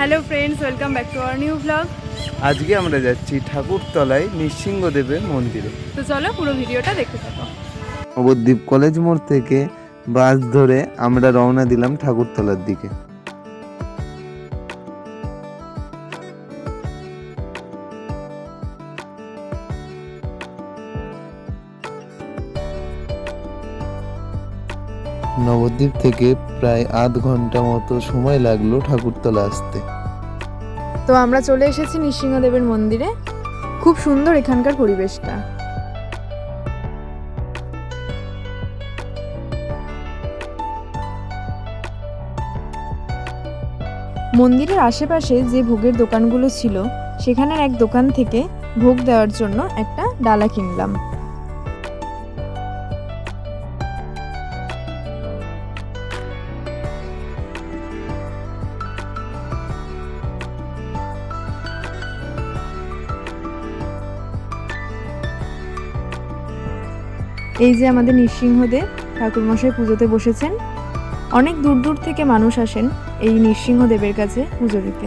Hello friends welcome back to our new blog আজকে আমরা যাচ্ছি ঠাকুরতলায় নৃসিংহদেবের মন্দিরে। তো চলো পুরো ভিডিওটা দেখতে থাকো। নবদ্বীপ কলেজ মোড় থেকে বাস ধরে আমরা রওনা দিলাম ঠাকুরতলার দিকে। নবদ্বীপ থেকে প্রায় আধ ঘণ্টা মতো সময় লাগল ঠাকুরতলা আসতে। তো আমরা চলে এসেছি নৃসিংহদেবের মন্দিরে। খুব সুন্দর এখানকার পরিবেশটা। মন্দিরের আশেপাশে যে ভোগের দোকানগুলো ছিল, সেখানের এক দোকান থেকে ভোগ দেওয়ার জন্য একটা ডালা কিনলাম। এই যে আমাদের নৃসিংহদেব ঠাকুরমশাই পুজোতে বসেছেন, অনেক দূর দূর থেকে মানুষ আসেন এই নৃসিংহদেবের কাছে পুজো দিতে।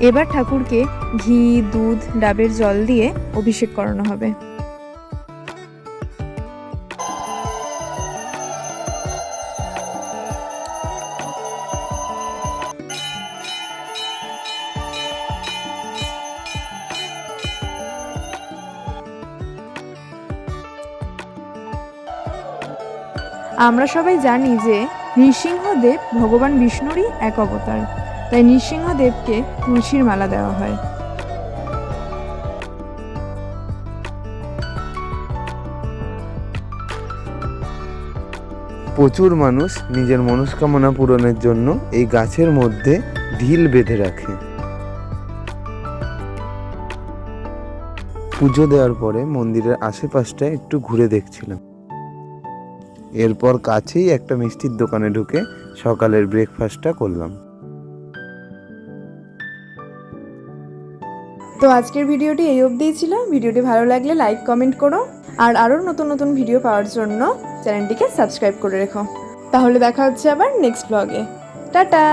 এবার ঠাকুরকে ঘি, দুধ, ডাবের জল দিয়ে অভিষেক করানো হবে। আমরা সবাই জানি যে নৃসিংহদেব ভগবান বিষ্ণুরই এক অবতার। তাই নৃসিংহদেবকে তুলসীর মালা দেওয়া হয়। প্রচুর মানুষ নিজের মনস্কামনা পূরণের জন্য এই গাছের মধ্যে ঢিল বেঁধে রাখে। পুজো দেওয়ার পরে মন্দিরের আশেপাশটা একটু ঘুরে দেখছিলাম। এরপর কাছেই একটা মিষ্টির দোকানে ঢুকে সকালের ব্রেকফাস্টটা করলাম। তো আজকের ভিডিওটি এই অবধিই ছিল। ভিডিওটি ভালো লাগলে লাইক কমেন্ট করো। আর আরও নতুন নতুন ভিডিও পাওয়ার জন্য চ্যানেলটিকে সাবস্ক্রাইব করে রেখো। তাহলে দেখা হচ্ছে আবার নেক্সট ব্লগে টাটা!